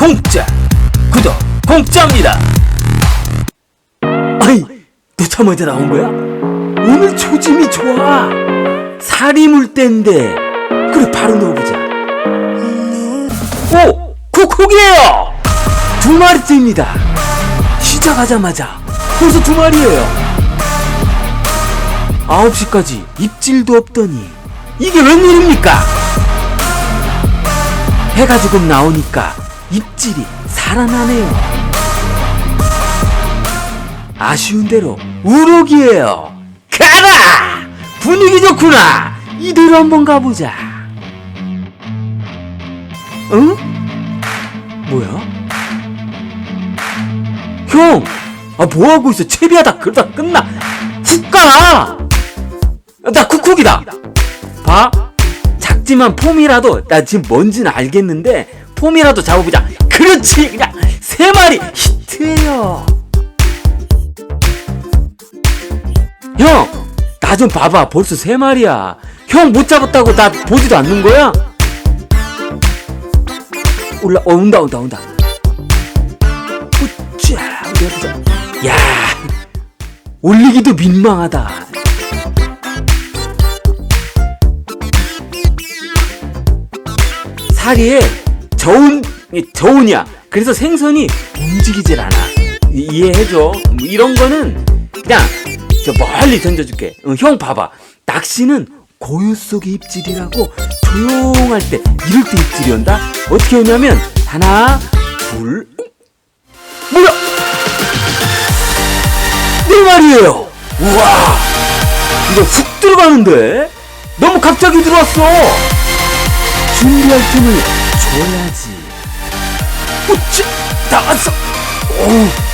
공짜. 구독 공짜입니다. 아이 너참 어디 나온 거야? 오늘 초짐이 좋아. 살이 물 때인데. 그래 바로 넣어보자. 오 콕콕이에요. 두 마리째입니다. 시작하자마자 벌써 두 마리예요. 9시까지 입질도 없더니 이게 웬일입니까? 해가 조금 나오니까 입질이 살아나네요. 아쉬운 대로 우럭이에요. 가라! 분위기 좋구나! 이대로 한번 가보자. 응? 뭐야? 형! 아, 뭐하고 있어? 채비하다 그러다 끝나! 훅 가! 나 쿡쿡이다! 봐? 작지만 폼이라도 나 지금 뭔지는 알겠는데 폼이라도 잡아보자. 그렇지. 그냥 세 마리. 히트예요. 형 나 좀 봐봐. 벌써 세 마리야. 형 못 잡았다고 나 보지도 않는 거야? 올라 어 온다 온다 온다. 야 올리기도 민망하다. 사리에 저온 저온이야. 그래서 생선이 움직이질 않아. 이- 이해해줘. 뭐 이런 거는 그냥 저 멀리 던져줄게. 어, 형 봐봐. 낚시는 고요 속의 입질이라고 조용할 때 이럴 때 입질이 온다. 어떻게 오냐면 하나, 둘, 뭐야? 네 마리예요. 우와, 이거 훅 들어가는데 너무 갑자기 들어왔어. 준비할 틈을 줘야지. 우치! 나왔어! 오,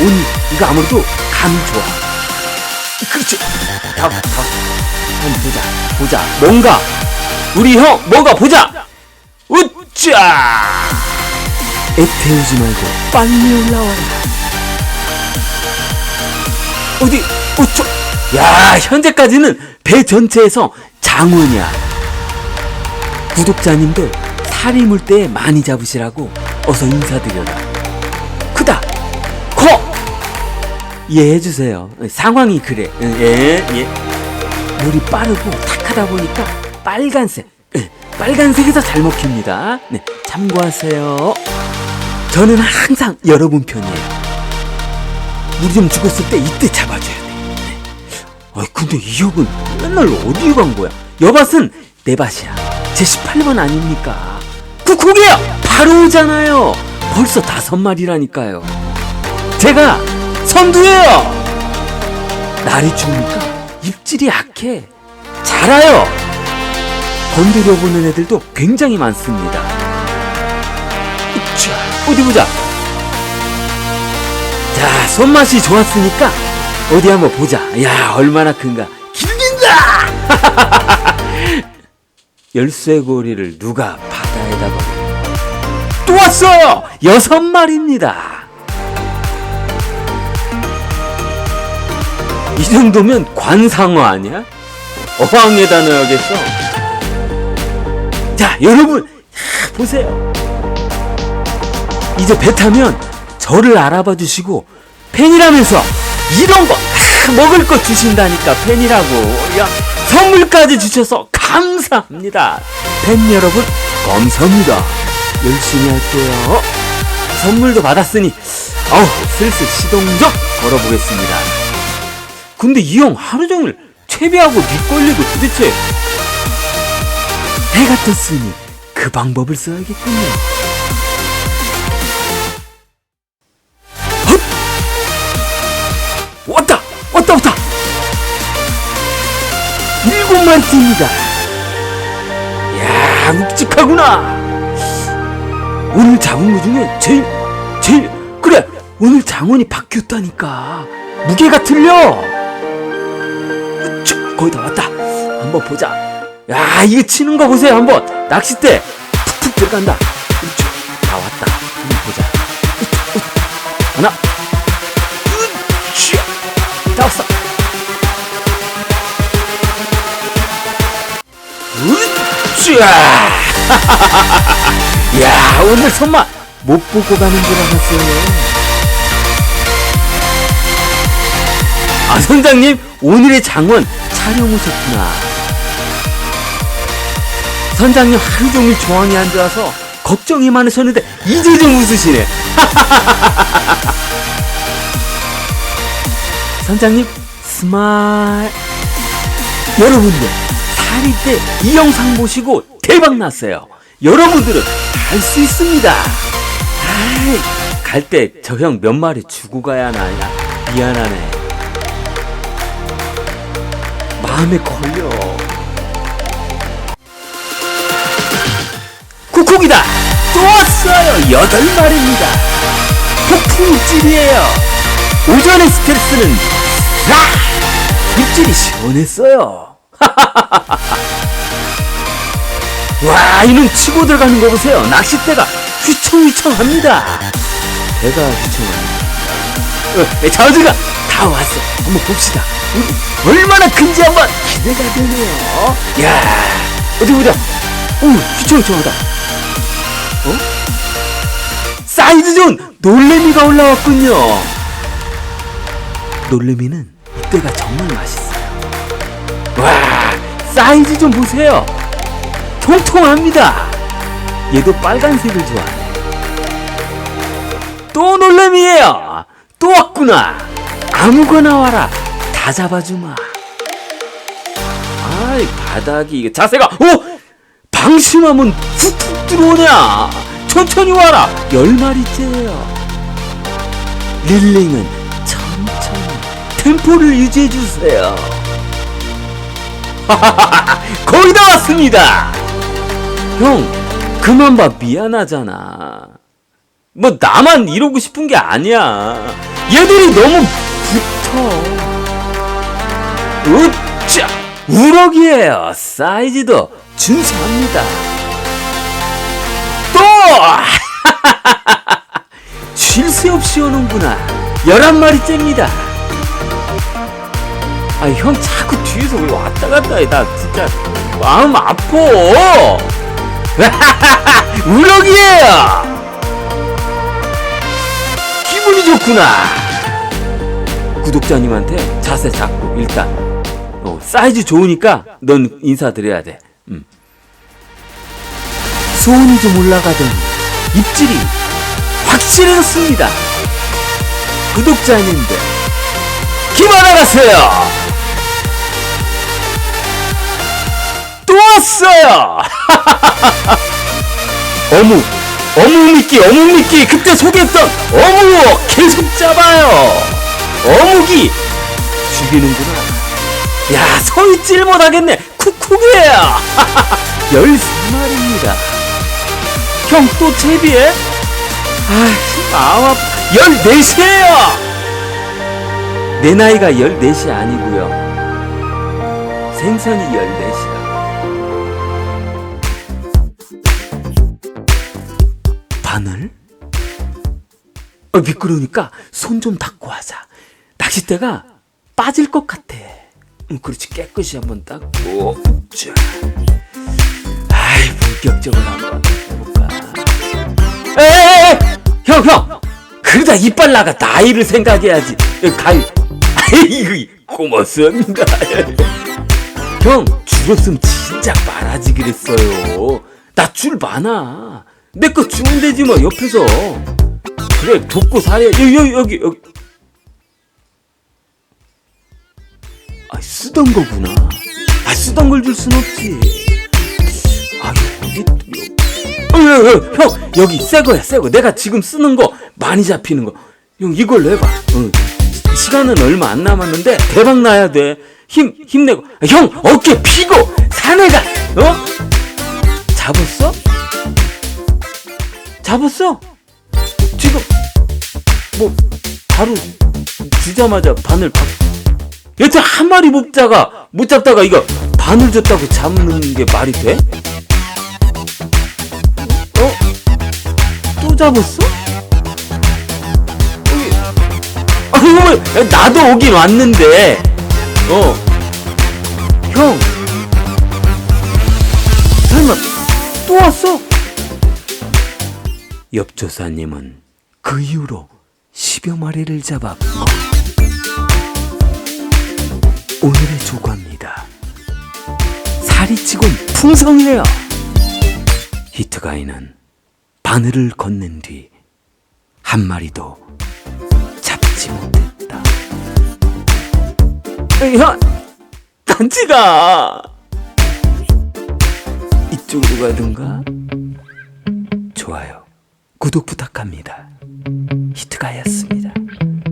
오늘 이거 아무래도 감이 좋아. 그렇지. 다, 다. 한번 보자. 보자. 뭔가. 우리 형, 뭔가 보자! 우짜! 애태우지 말고 빨리 올라와라. 어디, 우짜! 야, 현재까지는 배 전체에서 장원이야. 구독자님들 살이 물 때 많이 잡으시라고 어서 인사드려라. 크다. 커. 이해해 주세요. 상황이 그래. 예, 예. 물이 빠르고 탁하다 보니까 빨간색. 예, 빨간색에서 잘 먹힙니다. 네, 참고하세요. 저는 항상 여러분 편이에요. 물이 좀 죽었을 때 이때 잡아줘야 돼. 네. 아이 근데 이 형은 맨날 어디 간 거야? 여밭은 내 밭이야. 제 18번 아닙니까? 쿡쿡이에요! 바로 오잖아요! 벌써 다섯 마리라니까요. 제가 선두예요! 날이 추우니까 입질이 약해. 자라요! 건드려 보는 애들도 굉장히 많습니다. 으쌰, 어디 보자. 자, 손맛이 좋았으니까 어디 한번 보자. 야, 얼마나 큰가. 길긴다! 열쇠고리를 누가 버려. 또 왔어요! 여섯 마리입니다. 이 정도면 관상어 아니야? 어항에다 넣어야겠어. 자, 여러분, 하, 보세요. 이제 배 타면 저를 알아봐 주시고 팬이라면서 이런 거 하, 먹을 거 주신다니까 팬이라고 야 선물까지 주셔서 감사합니다 팬 여러분 감사합니다 열심히 할게요 선물도 받았으니 어우 슬슬 시동 좀 걸어보겠습니다 근데 이 형 하루 종일 채비하고 밑걸리고 도대체 해가 떴으니 그 방법을 써야겠군요 왔다! 왔다, 왔다! 일곱 마리입니다. 야 묵직하구나! 오늘 잡은 것 중에 제일, 제일, 그래! 오늘 장원이 바뀌었다니까! 무게가 틀려! 으쌰, 거의 다 왔다! 한번 보자! 야, 이거 치는 거 보세요, 한번! 낚싯대! 툭툭 들어간다! 으쌰, 다 왔다! 한번 보자! 하나, 으쌰! 야, 오늘 손맛 못 보고 가는 줄 알았어요. 아, 선장님, 오늘의 장원 촬영 오셨구나. 선장님 하루 종일 조항에 앉아서 걱정이 많으셨는데, 이제 좀 웃으시네. 선장님, 스마일. 여러분들, 살이 때이 영상 보시고 대박 났어요. 여러분들은 할 수 있습니다. 갈 때 저 형 몇 마리 주고 가야 하나야. 미안하네. 마음에 걸려. 쿡쿡이다! 또 왔어요! 여덟 마리입니다. 폭풍 입질이에요. 오전의 스트레스는 라! 입질이 시원했어요. 와, 이놈 치고 들어가는 거 보세요. 낚싯대가 휘청휘청합니다. 배가 휘청합니다. 어, 저주가 다 왔어. 한번 봅시다. 우리 얼마나 큰지 한번 기대가 되네요. 야, 어디 보자. 오, 휘청휘청하다. 어? 사이즈 존 놀래미가 올라왔군요. 놀래미는 이때가 정말 맛있어요. 와, 사이즈 좀 보세요. 통통합니다. 얘도 빨간색을 좋아해. 또 놀래미예요. 또 왔구나. 아무거나 와라. 다 잡아주마. 아이 바닥이 이게 자세가 오 방심하면 훅훅 들어오냐. 천천히 와라. 열 마리째예요. 릴링은 천천히 템포를 유지해 주세요. 거의 다 왔습니다. 형, 그만 봐. 미안하잖아. 뭐, 나만 이러고 싶은 게 아니야. 얘들이 너무 붙어. 으쌰! 우럭이에요. 사이즈도 준수합니다. 또! 쉴 새 없이 오는구나. 11마리째입니다. 아, 형 자꾸 뒤에서 왜 왔다 갔다 해. 나 진짜 마음 아파. 우럭이에요. 기분이 좋구나. 구독자님한테 자세 잡고 일단 어, 사이즈 좋으니까 넌 인사드려야 돼. 음. 소원이 좀 올라가더니 입질이 확실해졌습니다. 구독자님들 기만하갔어요. 또 왔어요. 어묵, 어묵 미끼, 어묵 미끼. 그때 소개했던 어묵 계속 잡아요. 어묵이 죽이는구나. 야, 서있질 못하겠네. 쿡쿡이에요. 13마리입니다. 형 또 채비해? 아, 마음 아파. 14시에요! 내 나이가 14시 아니고요 생선이 14시 바늘? 어, 미끄러우니까 손 좀 닦고 하자. 낚싯대가 빠질 것 같아. 음, 그렇지. 깨끗이 한번 닦고. 자. 아이, 본격적으로 한번 해볼까. 에에에! 형, 형! 그러다 이빨 나가 나이를 생각해야지. 가위. 아이고, 고맙습니다. 형, 줄 없으면 진작 말하지 그랬어요. 나 줄 많아. 내 거 주면 되지 뭐, 옆에서. 그래, 돕고 살해. 여기, 여기, 여기, 여기. 아, 쓰던 거구나. 아, 쓰던 걸 줄 순 없지. 아, 여기. 어, 어, 어, 형, 여기 새 거야, 새 거. 내가 지금 쓰는 거 많이 잡히는 거. 형, 이걸로 해봐. 어. 시간은 얼마 안 남았는데 대박 나야 돼. 힘, 힘내고. 아, 형, 어깨 피고 사내가, 어? 잡았어? 잡았어? 지금 뭐 바로 주자마자 바늘 박. 여태 한 마리 못 잡다가 못 잡다가 이거 바늘 줬다고 잡는 게 말이 돼? 어? 또 잡았어? 여기. 아, 나도 오긴 왔는데. 어. 형. 설마 또 왔어? 옆 조사님은 그 이후로 10여 마리를 잡았고 오늘의 조과입니다. 살이 치곤 풍성해요. 히트가이는 바늘을 건넨 뒤한 마리도 잡지 못했다. 야, 단지가 이쪽으로 가든가? 좋아요. 구독 부탁합니다. 히트가였습니다.